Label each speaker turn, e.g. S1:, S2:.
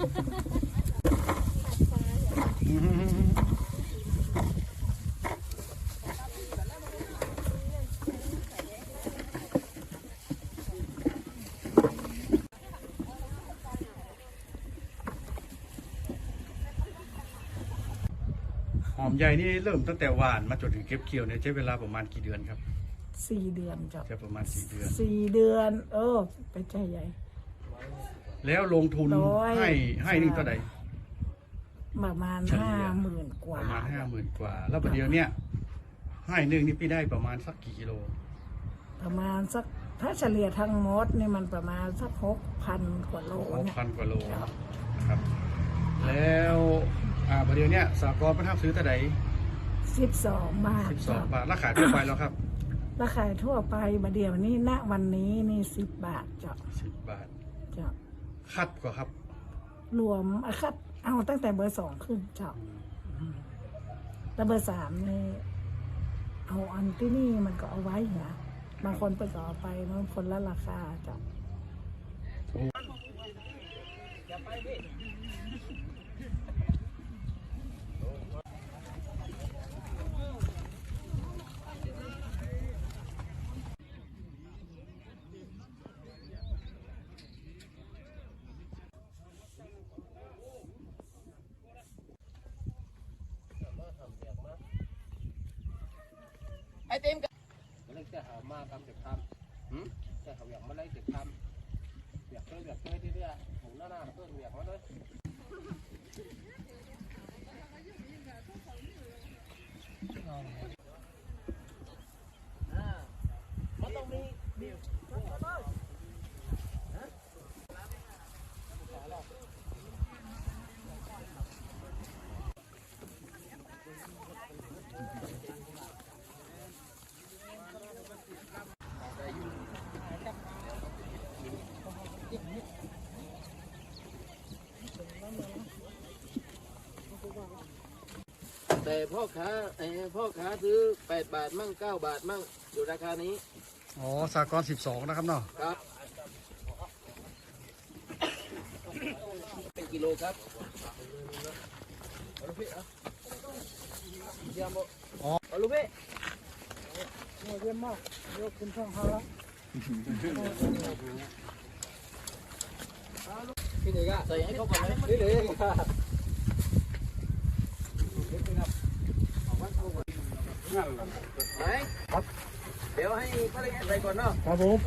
S1: หอมใหญ่นี่เริ่มตั้งแต่หวานมาจนถึงเก็บเกี่ยวเนี่ยใช้เวลาประมาณกี่เดือนครับ
S2: สี่เดือนเจ้า
S1: ใช้ประมาณสี่เดือน
S2: สี่เดือน เออ ไปใจใหญ่
S1: แล้วลงทุน
S2: ร้อย
S1: ให้ให้นี่เท่าไหร่
S2: ประมาณ
S1: เฉลี่
S2: ห้าย หมื่นก
S1: ป
S2: ว่า
S1: ระมาณห้าหมื่นกว่า แล้วประเดี๋ยวเนี้ยให้หนึ่งนี่พี่ได้ประมาณสักกี่กิโล
S2: ประมาณสักถ้าเฉลี่ยทั้งหมดนี่มันประมาณสักหกพันกว่าโล
S1: หก
S2: เนี่ย
S1: พันกว่าโลนะครับ แล้วอ่าประเดี๋ยวเนี้ยสากลประทับซื้อเท่าไหร่
S2: สิบสองบาท
S1: สิบสองบาทราคาทั่วไปแล้วครับ
S2: ราคาทั่วไปบาเดียวนี้ณวันนี้นี่สิบบาทเจ้า
S1: สิบบาท
S2: เจ้า
S1: คัดกว่าครับ
S2: รวมอะครับ เอาตั้งแต่เบอร์สองขึ้นเจ้าแล้วเบอร์สามนี่เอาอันที่นี่มันก็เอาไว้นะบางคนไปก็เอาไปบางคนละราคาเจ้า
S3: ไอ้เต็มกัน มันเลยจะหามากำเด็กทำจะเขาอยากมาไล่เด็กทำอยากเคยอยากเคยที่เนี่ยหมูหน้าหน้าเพื่อนอยากมาเลย
S4: มันต้องมีมีฮะ
S3: แต่พ่อค้าเออพ่อค้าซื้อแปดบาทมั่งเก้าบาทมั่ง อยู่ราคานี้
S1: อ๋อสากลสิบสองนะครับเนาะ
S3: ครับ เป็นกิโลครับเอาลูกพี่เอาเยี่ยมบ่เอาลูกพี่
S2: โอ้เยี่ยมมากยกคุณช่องเขาแล้ว
S3: พี่หนึ่งอะใส่ให้เขาก่อนเลยพี่หนึ่งอะไหน ครับเดี๋ยวให้ภรรยาใส่ก่อนเนาะ
S1: ครับผม